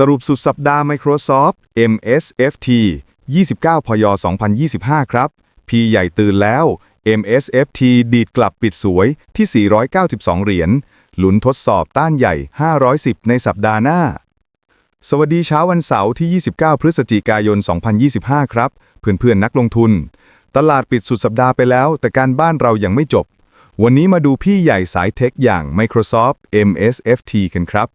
สรุปสุดสัปดาห์ Microsoft MSFT 29 พย 2025 ครับ P ใหญ่ตื่นแล้ว MSFT ดีดกลับปิดสวยที่ 492 เหรียญหลุนทดสอบต้านใหญ่ 510 ในสัปดาห์หน้า สวัสดีเช้าวันเสาร์ที่ 29 พฤศจิกายน 2025 ครับ เพื่อนๆนักลงทุน ตลาดปิดสุดสัปดาห์ไปแล้ว แต่การบ้านเรายังไม่จบ วันนี้มาดูพี่ใหญ่สายเทคอย่าง Microsoft MSFT กันครับ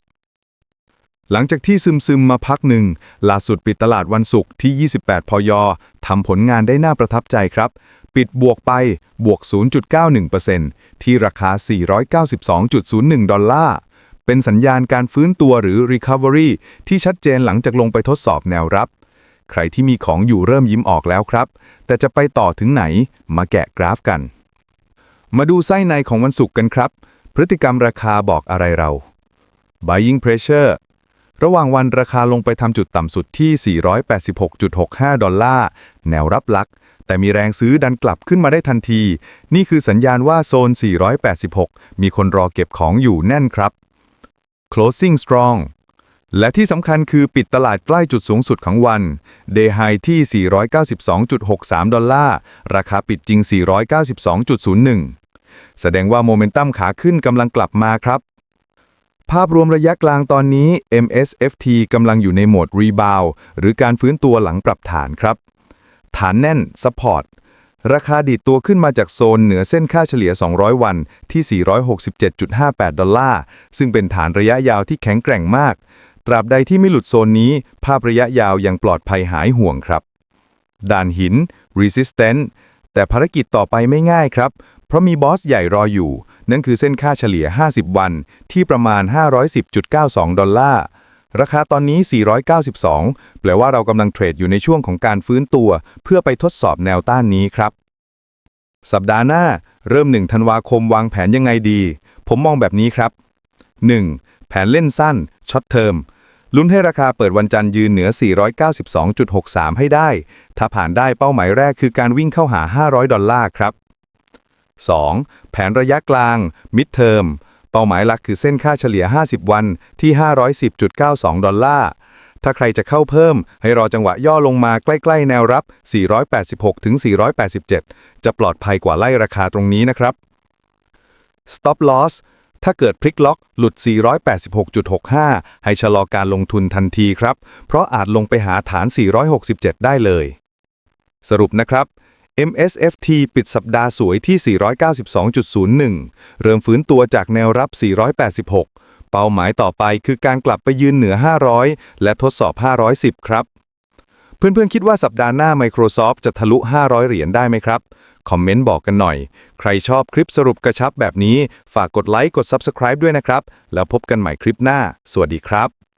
หลังจากที่ซึมซึมมาพักหนึ่งล่าสุดปิดตลาดวันศุกร์ที่ 28 พย ทำผลงานได้น่าประทับใจครับ ปิดบวกไปบวก 0.91%ที่ราคา 492.01 ดอลลาร์ เป็นสัญญาณการฟื้นตัวหรือ Recovery ที่ชัดเจนหลังจากลงไปทดสอบแนวรับ ใครที่มีของอยู่เริ่มยิ้มออกแล้วครับ แต่จะไปต่อถึงไหน มาแกะกราฟกัน มาดูไส้ในของวันศุกร์กันครับ พฤติกรรมราคาบอกอะไรเรา Buying Pressure ระหว่างวันราคาลงไปทำจุดต่ำสุดที่ 486.65 ดอลลาร์ แนวรับหลัก แต่มีแรงซื้อดันกลับขึ้นมาได้ทันที นี่คือสัญญาณว่าโซน 486 มีคนรอเก็บของอยู่แน่นครับ Closing Strong และที่สำคัญคือปิดตลาดใกล้จุดสูงสุดของวัน Day High ที่ 492.63 ดอลลาร์ ราคาปิดจริง 492.01 แสดงว่าโมเมนตัมขาขึ้นกำลังกลับมาครับ ภาพรวมระยะกลางตอนนี้ MSFT กำลังอยู่ในโหมด Rebound หรือการฟื้นตัวหลังปรับฐานครับ ฐานแน่น Support ราคาดีดตัวขึ้นมาจากโซนเหนือเส้นค่าเฉลี่ย 200 วันที่ 467.58 ดอลลาร์ ซึ่งเป็นฐานระยะยาวที่แข็งแกร่งมาก ตราบใดที่ไม่หลุดโซนนี้ ภาพระยะยาวยังปลอดภัยหายห่วงครับ ด่านหิน Resistant แต่ภารกิจต่อไปไม่ง่ายครับ เพราะมีบอสใหญ่รออยู่ นั่นคือเส้นค่าเฉลี่ย 50 วัน ที่ประมาณ 510.92 ดอลลาร์ราคาตอนนี้ 492 แปลว่าเรากำลังเทรดอยู่ในช่วงของการฟื้นตัว เพื่อไปทดสอบแนวต้านนี้ครับ สัปดาห์หน้า เริ่ม 1 ธันวาคมวางแผนยังไงดี ผมมองแบบนี้ครับ 1. แผนเล่นสั้นช็อตเทอม ลุ้นให้ราคาเปิดวันจันทร์ยืนเหนือ 492.63 ให้ได้ ถ้าผ่านได้เป้าหมายแรกคือการวิ่งเข้าหา 500 ดอลลาร์ครับ 2. แผนระยะกลาง mid term เป้าหมายหลักคือเส้นค่าเฉลี่ย 50 วันที่ 510.92 ดอลลาร์ ถ้าใครจะเข้าเพิ่ม ให้รอจังหวะย่อลงมาใกล้ ๆ แนวรับ 486ถึง487 จะปลอดภัยกว่าไล่ราคาตรงนี้นะครับ Stop Loss ถ้าเกิดพลิกล็อกหลุด 486.65 ให้ชะลอการลงทุนทันทีครับ เพราะอาจลงไปหาฐาน 467 ได้เลย สรุปนะครับ MSFT ปิดสัปดาห์สวยที่ 492.01 เริ่มฟื้นตัวจากแนวรับ 486 เป้าหมายต่อไปคือการกลับไปยืนเหนือ 500 และทดสอบ 510 ครับ เพื่อนๆ คิดว่าสัปดาห์หน้า Microsoft จะทะลุ 500 เหรียญได้ไหมครับ คอมเมนต์บอกกันหน่อย ใครชอบคลิปสรุปกระชับแบบนี้ ฝากกดไลค์กด Subscribe ด้วยนะครับ แล้วพบกันใหม่คลิปหน้า สวัสดีครับ